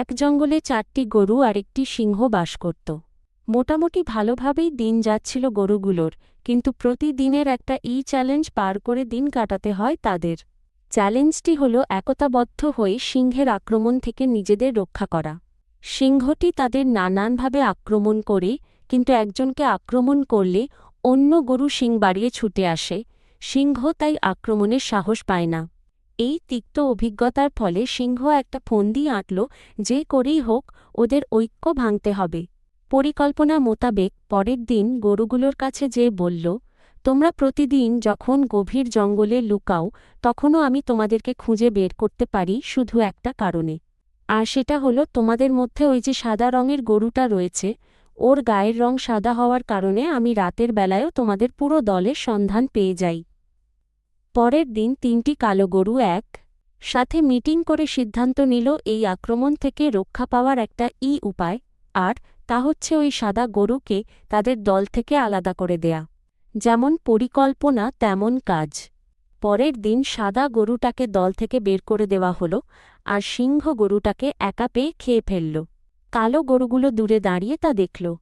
এক জঙ্গলে চারটি গরু আর একটি সিংহ বাস করত। মোটামুটি ভালোভাবেই দিন যাচ্ছিল গরুগুলোর, কিন্তু প্রতিদিনের একটা ই চ্যালেঞ্জ পার করে দিন কাটাতে হয় তাদের। চ্যালেঞ্জটি হল একতাবদ্ধ হয়ে সিংহের আক্রমণ থেকে নিজেদের রক্ষা করা। সিংহটি তাদের নানানভাবে আক্রমণ করে, কিন্তু একজনকে আক্রমণ করলে অন্য গরু সিং বাড়িয়ে ছুটে আসে। সিংহ তাই আক্রমণের সাহস পায় না। এই তিক্ত অভিজ্ঞতার ফলে সিংহ একটা ফন্দি আঁটল যে করেই হোক ওদের ঐক্য ভাঙতে হবে। পরিকল্পনা মোতাবেক পরের দিন গরুগুলোর কাছে যেয়ে বলল, তোমরা প্রতিদিন যখন গভীর জঙ্গলে লুকাও, তখনও আমি তোমাদেরকে খুঁজে বের করতে পারি শুধু একটা কারণে। আর সেটা হলো তোমাদের মধ্যে ওই যে সাদা রঙের গরুটা রয়েছে, ওর গায়ের রং সাদা হওয়ার কারণে আমি রাতের বেলায়ও তোমাদের পুরো দলের সন্ধান পেয়ে যাই। পরের দিন তিনটি কালো গরু এক সাথে মিটিং করে সিদ্ধান্ত নিল এই আক্রমণ থেকে রক্ষা পাওয়ার একটা ই উপায়, আর তা হচ্ছে ওই সাদা গরুকে তাদের দল থেকে আলাদা করে দেয়া। যেমন পরিকল্পনা, তেমন কাজ। পরের দিন সাদা গরুটাকে দল থেকে বের করে দেওয়া হল, আর সিংহ গরুটাকে একা পেয়ে খেয়ে ফেলল। কালো গরুগুলো দূরে দাঁড়িয়ে তা দেখল।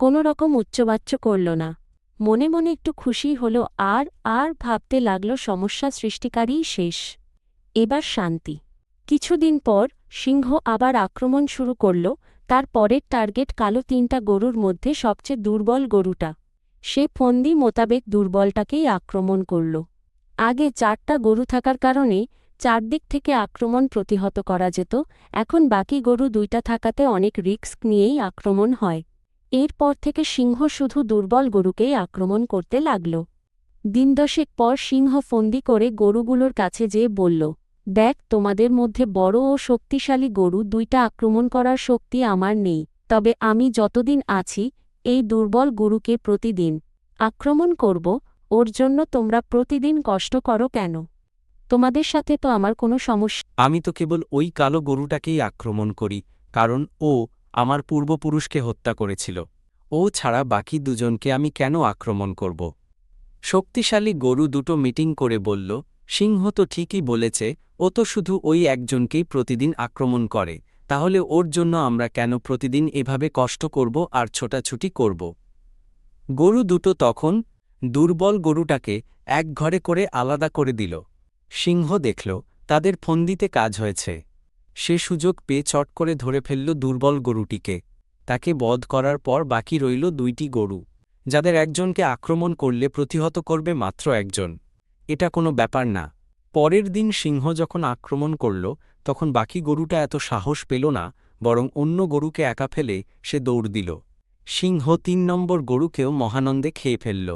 কোনো রকম উচ্চবাচ্য করল না। মনে মনে একটু খুশি হল, আর আর ভাবতে লাগল সমস্যা সৃষ্টিকারীই শেষ। এবার শান্তি। কিছুদিন পর সিংহ আবার আক্রমণ শুরু করল, তার পরের টার্গেট কালো তিনটা গরুর মধ্যে সবচেয়ে দুর্বল গরুটা। সে ফন্দি মোতাবেক দুর্বলটাকেই আক্রমণ করল। আগে চারটা গরু থাকার কারণে চারদিক থেকে আক্রমণ প্রতিহত করা যেত, এখন বাকি গরু দুইটা থাকাতে অনেক রিস্ক নিয়েই আক্রমণ হয়। এরপর থেকে সিংহ শুধু দুর্বল গরুকেই আক্রমণ করতে লাগল। দিন দশেক পর সিংহ ফন্দি করে গরুগুলোর কাছে যেয়ে বলল, দেখ, তোমাদের মধ্যে বড় ও শক্তিশালী গরু দুইটা আক্রমণ করার শক্তি আমার নেই, তবে আমি যতদিন আছি, এই দুর্বল গরুকে প্রতিদিন আক্রমণ করব, ওর জন্য তোমরা প্রতিদিন কষ্ট করো কেন? তোমাদের সাথে তো আমার কোনো সমস্যা আমি তো কেবল ওই কালো গরুটাকেই আক্রমণ করি, কারণ ও আমার পূর্বপুরুষকে হত্যা করেছিল। ও ছাড়া বাকি দুজনকে আমি কেন আক্রমণ করব? শক্তিশালী গরু দুটো মিটিং করে বলল, সিংহ তো ঠিকই বলেছে, ও তো শুধু ওই একজনকেই প্রতিদিন আক্রমণ করে, তাহলে ওর জন্য আমরা কেন প্রতিদিন এভাবে কষ্ট করব আর ছোটাছুটি করব? গরু দুটো তখন দুর্বল গরুটাকে এক ঘরে করে আলাদা করে দিল। সিংহ দেখল, তাদের ফন্দিতে কাজ হয়েছে। সে সুযোগ পেয়ে চট করে ধরে ফেলল দুর্বল গরুটিকে। তাকে বধ করার পর বাকি রইল দুইটি গরু, যাদের একজনকে আক্রমণ করলে প্রতিহত করবে মাত্র একজন। এটা কোনো ব্যাপার না। পরের দিন সিংহ যখন আক্রমণ করল, তখন বাকি গরুটা এত সাহস পেল না, বরং অন্য গরুকে একা ফেলে সে দৌড় দিল। সিংহ তিন নম্বর গরুকেও মহানন্দে খেয়ে ফেলল।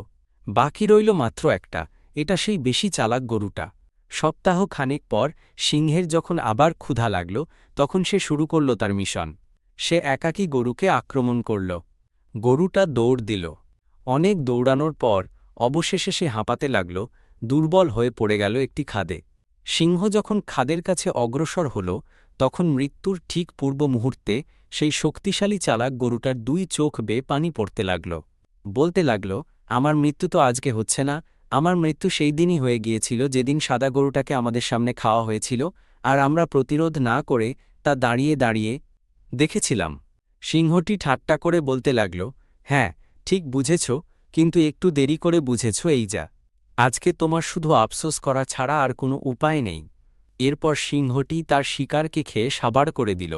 বাকি রইল মাত্র একটা, এটা সেই বেশি চালাক গরুটা। সপ্তাহ খানেক পর সিংহের যখন আবার ক্ষুধা লাগল, তখন সে শুরু করল তার মিশন। সে একাকী গরুকে আক্রমণ করল। গরুটা দৌড় দিল। অনেক দৌড়ানোর পর অবশেষে সে হাঁপাতে লাগল, দুর্বল হয়ে পড়ে গেল একটি খাদে। সিংহ যখন খাদের কাছে অগ্রসর হল, তখন মৃত্যুর ঠিক পূর্ব মুহূর্তে সেই শক্তিশালী চালাক গরুটার দুই চোখ বেয়ে পানি পড়তে লাগল। বলতে লাগল, আমার মৃত্যু তো আজকে হচ্ছে না আমার মৃত্যু সেই দিনই হয়ে গিয়েছিল যেদিন সাদা গরুটাকে আমাদের সামনে খাওয়া হয়েছিল, আর আমরা প্রতিরোধ না করে তা দাঁড়িয়ে দাঁড়িয়ে দেখেছিলাম। সিংহটি ঠাট্টা করে বলতে লাগল হ্যাঁ ঠিক বুঝেছ, কিন্তু একটু দেরি করে বুঝেছ এই যা। আজকে তোমার শুধু আফসোস করা ছাড়া আর কোনো উপায় নেই। এরপর সিংহটি তার শিকারকে খেয়ে সাবার করে দিল।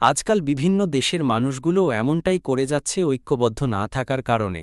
আজকাল বিভিন্ন দেশের মানুষগুলোও এমনটাই করে যাচ্ছে ঐক্যবদ্ধ না থাকার কারণে।